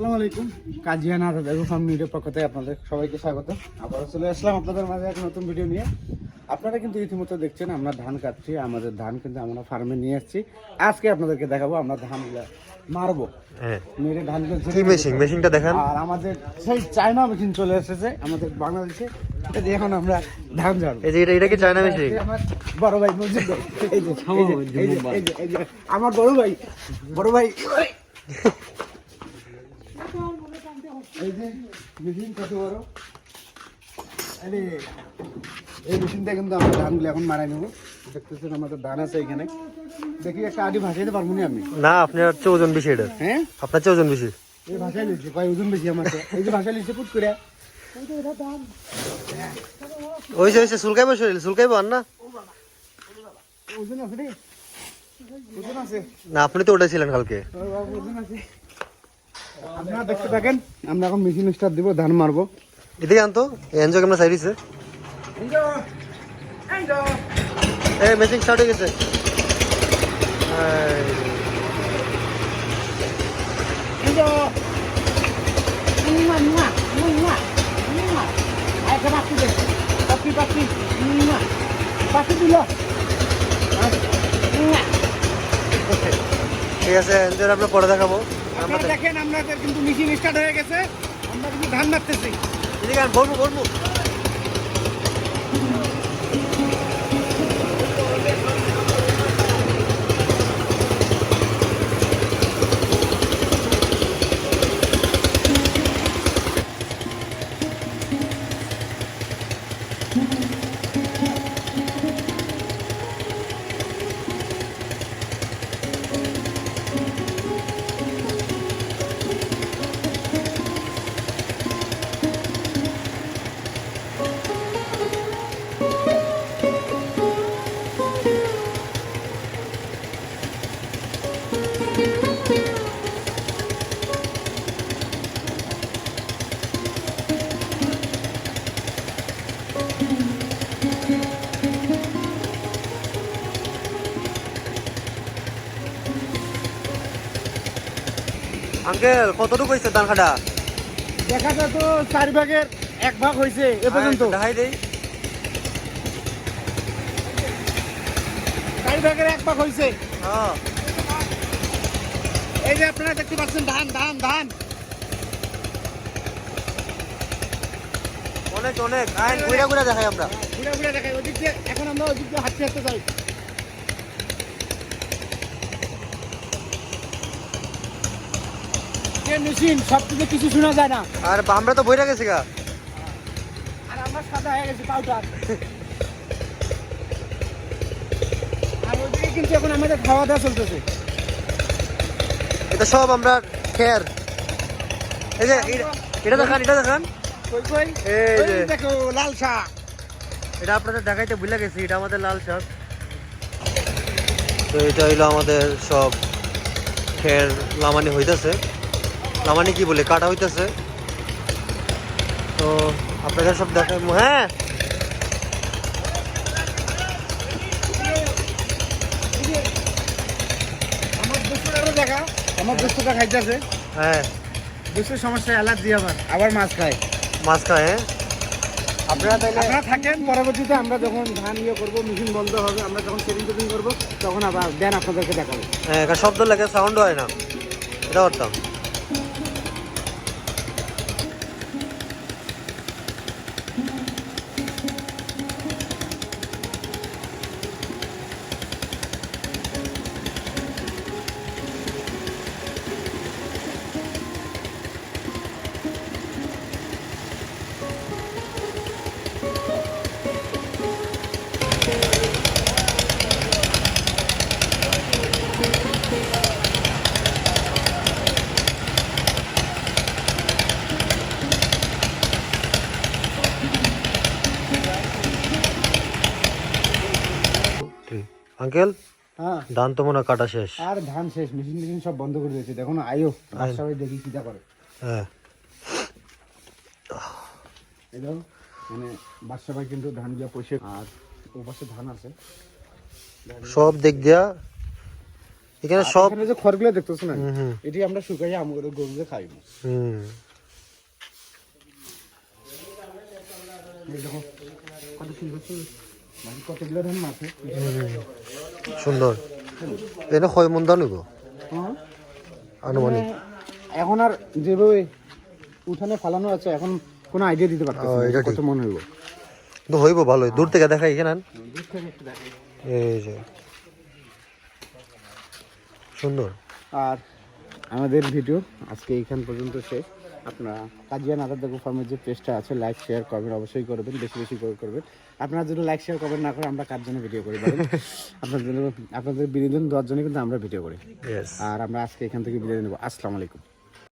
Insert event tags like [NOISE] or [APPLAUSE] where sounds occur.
আসসালামু আলাইকুম। কাজিয়ানা দাদু ফার্ম মিডিয়ার পক্ষ থেকে আপনাদের সবাইকে স্বাগত। আবারও চলে আসলাম আপনাদের মাঝে এক নতুন ভিডিও নিয়ে। আপনারা কিন্তু ইতিমধ্যে দেখছেন আমরা ধান কাটছি আমাদের ধান কিন্তু আমরা ফার্মে নিয়ে আসছি। আজকে আপনাদেরকে দেখাবো আমরা ধানগুলো মারবো। হ্যাঁ। মেরে ধানগুলো কি মেশিন মেশিনটা দেখান। আর আমাদের সেই চায়না মেশিন চলে এসেছে আমাদের বাংলাদেশে। এটা দিয়ে এখন আমরা ধান ঝাড়বো। এই যে এটা এটা কি চায়না মেশিন বড় ভাই এই যে, আমার বড় ভাই বড় ভাই। এই যে মেশিন কত বড় আরে এই মেশিনটা কিন্তু আমরা ধানগুলো এখন মারাই নেব দেখতেছেন আমাদের ধান আছে এখানে দেখি একটা আদি ভাসাইতে পারব না আমি না আপনার হচ্ছে ওজন বেশি এটা হ্যাঁ আপনার চেয়ে ওজন বেশি এই ভাষায় লিখছে কয় ওজন বেশি আমার তো। এই যে ভাষায় লিখছে পুট করে ওইসে ওইসে সুলকাইবো শরীর সুলকাইবো আর না ওজন আছে রে ওজন আছে না আপনি তো ওটাই ছিলেন কালকে ওর বাবা ওজন আছে আপনারা দেখতে থাকেন। আমরা এখন মেশিন স্টার্ট দিব ধান মারবো। এদিকে আনতো এনজয় কেমন সাইডিছে এই মেশিন স্টার্ট হয়ে গেছে। ঠিক আছে এনজয় আমরা পরে দেখাবো। আপনারা দেখেন আমাদের কিন্তু মেশিন স্টার্ট হয়ে গেছে। আমরা কিন্তু ধান মারতেছি ভরবো আন, আঙ্কেল কতটুকু হয়েছে ধান কাটা দেখা যায় তো চার ভাগের এক ভাগ হয়েছে এ পর্যন্ত। দেখাই দেই। চার ভাগের এক ভাগ হয়েছে। হ্যাঁ। এই যে আপনারা দেখতে পাচ্ছেন ধান ধান ধান। অনেক অনেক। আইন ঘুরে ঘুরে দেখাই আমরা। ঘুরে ঘুরে দেখাই। ওদিক দিয়ে এখন আমরা ওদিক দিয়ে হাঁটতে হাঁটতে যাই। মেশিন সব থেকে কিছু শোনা যায় না। আর আমরা তো বইরা গেছি গা। আর আমরা সাদা হয়ে গেছি পাউডার আর ওদিকে কিন্তু এখন আমাদের খাওয়া দাওয়া চলতেছে। এটা সব আমরা খের এই যে এটা- এটা দেখান এটা দেখান। কই কই? এই যে। দেখো লাল শাক। এটা আপনাদের দেখাইতে ভুলে গেছি এটা আমাদের লাল শাক। তো এটা হইল আমাদের সব খের লামানি হইতাছে। লামানি কি বলে? কাটা হইতেছে। তো আপনাদের সব দেখা হ্যাঁ। আমার খাইতেছে। হ্যাঁ। দুশোর সমস্যা অ্যালার্জি আবার আবার মাছ খায়। মাছ খায় হ্যাঁ। আপনারা থাকেন পরবর্তীতে আমরা যখন ধান ইয়ে করব মেশিন বন্ধ হবে আমরা যখন সেটিং টেটিং করব তখন আবার দেন আপনাদেরকে দেখাবো। হ্যাঁ শব্দ লাগে সাউন্ড হয় না। এটা করতাম আঙ্কেল হ্যাঁ। ধান তো মনে হয় কাটা শেষ। আর ধান শেষ মেশিন মেশিন সব বন্ধ করে দিয়েছে। দেখুন আয়ো সবাই দেখি কি কিটা করে। হ্যাঁ। এই দেখো মানে বাদশা ভাই কিন্তু ধান দিয়া পয়সা আর ও পাশে ধান আছে। সব দিক দিয়া এখানে সব এখানে যে খড়গুলো দেখতেছো না এটি আমরা শুকাই আমাদের গরুকে খাই হুম। দেখো কত সুন্দর। কতগুলো ধান মাছে সুন্দর। এনে হয় মন দাও নিব হ্যাঁ। আনুমানিক। এখন আর যেভাবে উঠানে ফালানো আছে এখন কোনো আইডিয়া দিতে পারতেছি না এটা কত মনে হইব। কিন্তু হইব ভালোই দূর থেকে দেখাই এখানে আন। এই যে। সুন্দর। আর আমাদের ভিডিও আজকে এইখান পর্যন্ত শেষ। আপনারা কাজিয়ান আদার দেখো ফার্মের যে পেজটা আছে লাইক শেয়ার করবেন অবশ্যই করবেন বেশি বেশি করে করবেন। আপনারা যদি লাইক শেয়ার করবেন না করে আমরা কার জন্য ভিডিও করি [LAUGHS] আপনার জন্য আপনাদের বিনোদন দেওয়ার জন্য কিন্তু আমরা ভিডিও করি। আর আমরা আজকে এখান থেকে বিদায় নেব। আসসালামু আলাইকুম।